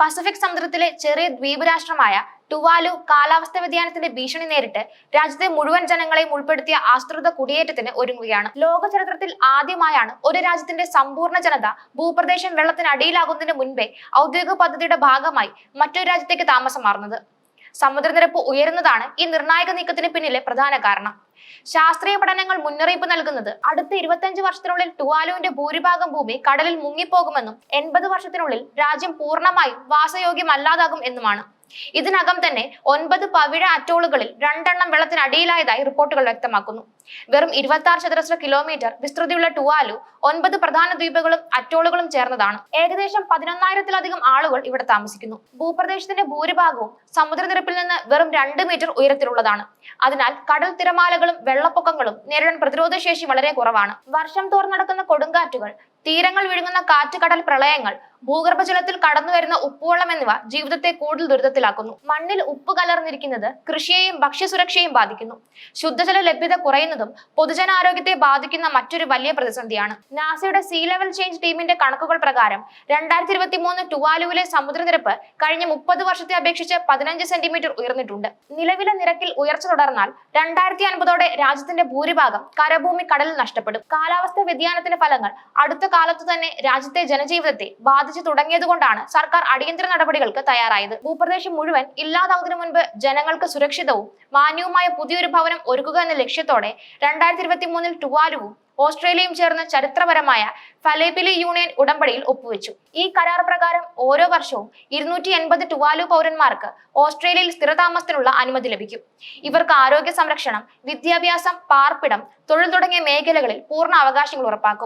Pacific സമുദ്രത്തിലെ ചെറിയ ദ്വീപ് രാഷ്ട്രമായ ടുവാലു കാലാവസ്ഥ വ്യതിയാനത്തിന്റെ ഭീഷണി നേരിട്ട് രാജ്യത്തെ മുഴുവൻ ജനങ്ങളെയും ഉൾപ്പെടുത്തിയ ആശ്രിത കുടിയേറ്റത്തിന് ഒരുങ്ങുകയാണ്. ലോക ചരിത്രത്തിൽ ആദ്യമായാണ് ഒരു രാജ്യത്തിന്റെ സമ്പൂർണ ജനത ഭൂപ്രദേശം വെള്ളത്തിനടിയിലാകുന്നതിന് മുൻപേ ഔദ്യോഗിക പദ്ധതിയുടെ ഭാഗമായി മറ്റൊരു രാജ്യത്തേക്ക് താമസം മാറുന്നത്. സമുദ്രനിരപ്പ് ഉയരുന്നതാണ് ഈ നിർണായക നീക്കത്തിന് പിന്നിലെ പ്രധാന കാരണം. ശാസ്ത്രീയ പഠനങ്ങൾ മുന്നറിയിപ്പ് നൽകുന്നത് അടുത്ത ഇരുപത്തഞ്ച് വർഷത്തിനുള്ളിൽ ടുവാലുവിന്റെ ഭൂരിഭാഗം ഭൂമി കടലിൽ മുങ്ങിപ്പോകുമെന്നും എൺപത് വർഷത്തിനുള്ളിൽ രാജ്യം പൂർണമായും വാസയോഗ്യമല്ലാതാകും എന്നുമാണ്. ഇതിനകം തന്നെ ഒൻപത് പവിഴ അറ്റോളുകളിൽ രണ്ടെണ്ണം വെള്ളത്തിനടിയിലായതായി റിപ്പോർട്ടുകൾ വ്യക്തമാക്കുന്നു. വെറും ഇരുപത്തി ആറ് ചതുരശ്ര കിലോമീറ്റർ വിസ്തൃതിയുള്ള ടുവാലു ഒൻപത് പ്രധാന ദ്വീപുകളും അറ്റോളുകളും ചേർന്നതാണ്. ഏകദേശം പതിനൊന്നായിരത്തിലധികം ആളുകൾ ഇവിടെ താമസിക്കുന്നു. ഭൂപ്രദേശത്തിന്റെ ഭൂരിഭാഗവും സമുദ്രനിരപ്പിൽ നിന്ന് വെറും രണ്ട് മീറ്റർ ഉയരത്തിലുള്ളതാണ്. അതിനാൽ കടൽ തിരമാലകളും വെള്ളപ്പൊക്കങ്ങളും നേരിടാൻ പ്രതിരോധശേഷി വളരെ കുറവാണ്. വർഷം തോറും നടക്കുന്ന കൊടുങ്കാറ്റുകൾ തീരങ്ങൾ വിഴുങ്ങുന്ന കാറ്റ് കടൽ പ്രളയങ്ങൾ ഭൂഗർഭജലത്തിൽ കടന്നു വരുന്ന ഉപ്പുവെള്ളം എന്നിവ ജീവിതത്തെ കൂടുതൽ ദുരിതത്തിലാക്കുന്നു. മണ്ണിൽ ഉപ്പ് കലർന്നിരിക്കുന്നത് കൃഷിയെയും ഭക്ഷ്യസുരക്ഷയെയും ബാധിക്കുന്നു. ശുദ്ധജല ലഭ്യത കുറയുന്നതും പൊതുജനാരോഗ്യത്തെ ബാധിക്കുന്ന മറ്റൊരു വലിയ പ്രതിസന്ധിയാണ്. നാസയുടെ സീ ലെവൽ ചേഞ്ച് ടീമിന്റെ കണക്കുകൾ പ്രകാരം രണ്ടായിരത്തി ഇരുപത്തി മൂന്ന് ടുവാലുവിലെ സമുദ്രനിരപ്പ് കഴിഞ്ഞ മുപ്പത് വർഷത്തെ അപേക്ഷിച്ച് പതിനഞ്ച് സെന്റിമീറ്റർ ഉയർന്നിട്ടുണ്ട്. നിലവിലെ നിരക്കിൽ ഉയർച്ച തുടർന്നാൽ രണ്ടായിരത്തി അൻപതോടെ രാജ്യത്തിന്റെ ഭൂരിഭാഗം കരഭൂമി കടലിൽ നഷ്ടപ്പെടും. കാലാവസ്ഥ വ്യതിയാനത്തിന്റെ ഫലങ്ങൾ അടുത്ത കാലത്ത് തന്നെ രാജ്യത്തെ ജനജീവിതത്തെ ബാധിച്ചു തുടങ്ങിയതുകൊണ്ടാണ് സർക്കാർ അടിയന്തര നടപടികൾക്ക് തയ്യാറായത്. ഭൂപ്രദേശം മുഴുവൻ ഇല്ലാതാവുന്നതിന് മുൻപ് ജനങ്ങൾക്ക് സുരക്ഷിതവും മാന്യവുമായ പുതിയൊരു ഭവനം ഒരുക്കുക എന്ന ലക്ഷ്യത്തോടെ രണ്ടായിരത്തി ഇരുപത്തി മൂന്നിൽ ടുവാലുവും ഓസ്ട്രേലിയയും ചേർന്ന് ചരിത്രപരമായ ഫലേബിലി യൂണിയൻ ഉടമ്പടിയിൽ ഒപ്പുവെച്ചു. ഈ കരാർ പ്രകാരം ഓരോ വർഷവും ഇരുന്നൂറ്റി എൺപത് ടുവാലു പൗരന്മാർക്ക് ഓസ്ട്രേലിയയിൽ സ്ഥിരതാമസത്തിനുള്ള അനുമതി ലഭിക്കും. ഇവർക്ക് ആരോഗ്യ സംരക്ഷണം വിദ്യാഭ്യാസം പാർപ്പിടം തൊഴിൽ തുടങ്ങിയ മേഖലകളിൽ പൂർണ അവകാശങ്ങൾ ഉറപ്പാക്കും.